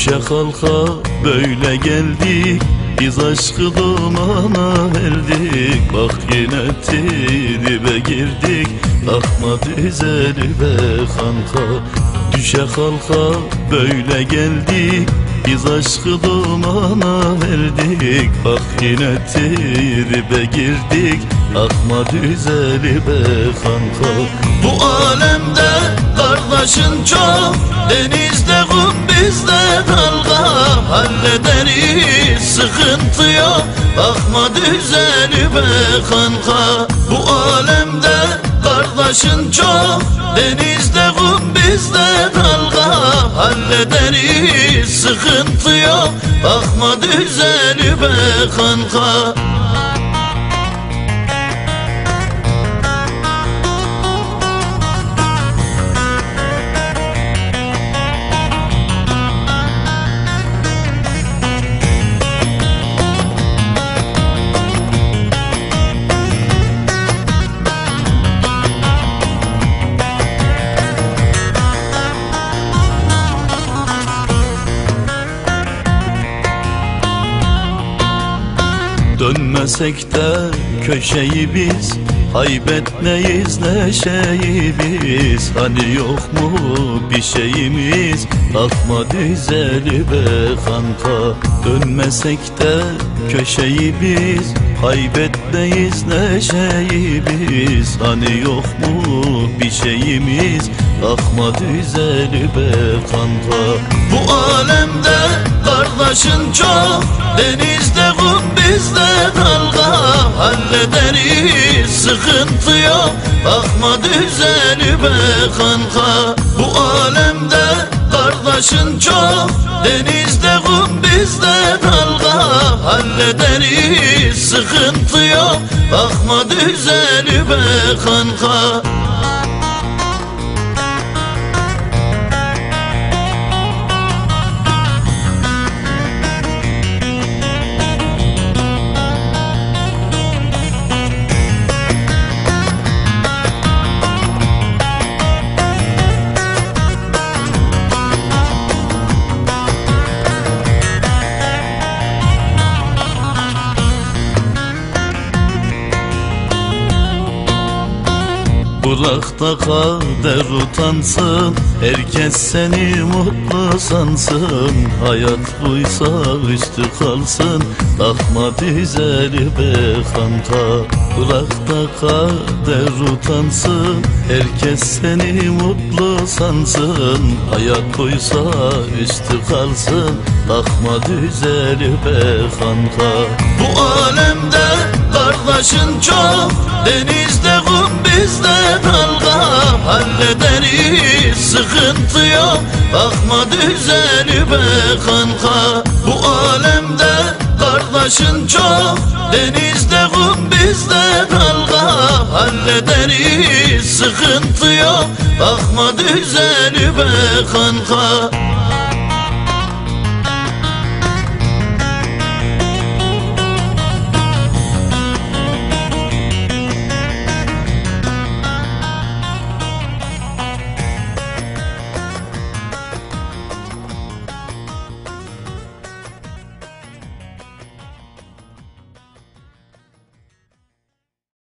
Düşe kalka böyle geldik. Biz aşkı dumana verdik. Bak yine tribe girdik. Takma düzeli be kanka. Düşe kalka böyle geldik. Biz aşkı dumana verdik. Bak yine tribe girdik. Akma düzeli be kanka. Bu alemde kardeşin çok Denizde Hallederiz sıkıntı yok. Bakma düzeli be kanka. Bu alemde kardeşin çok. Denizde kum bizde dalga. Hallederiz sıkıntı yok. Bakma düzeli be kanka Dönmesek de köşeyi biz Kaybetmeyiz neşeyi biz. Hani yok mu bir şeyimiz? Bakma düzeli be kanka. Dönmesek de köşeyi biz Kaybetmeyiz neşeyi biz. Hani yok mu bir şeyimiz Bakma düzeli be kanka. Bu alemde kardeşin çok. Denizde kum bizde dalga. Hallederiz sıkıntı yok. Bakma düzeli be kanka. Bu alemde kardeşin çok. Denizde kum bizde dalga. Hallederiz sıkıntı yok. Bakma düzeli be kanka Bırak da kader utansın Herkes seni mutlu sansın. Hayat buysa üstü kalsın Takma düzeli be kanka Bırak da kader utansın Herkes seni mutlu sansın. Hayat buysa üstü kalsın Takma düzeli be kanka Bu alemde kardeşin çok Denizde kum bizde dalga. Hallederiz sıkıntı yok Bakma düzeli be kanka. Bu alemde kardeşin çok Denizde kum bizde dalga. Hallederiz sıkıntı yok Bakma düzeli be kanka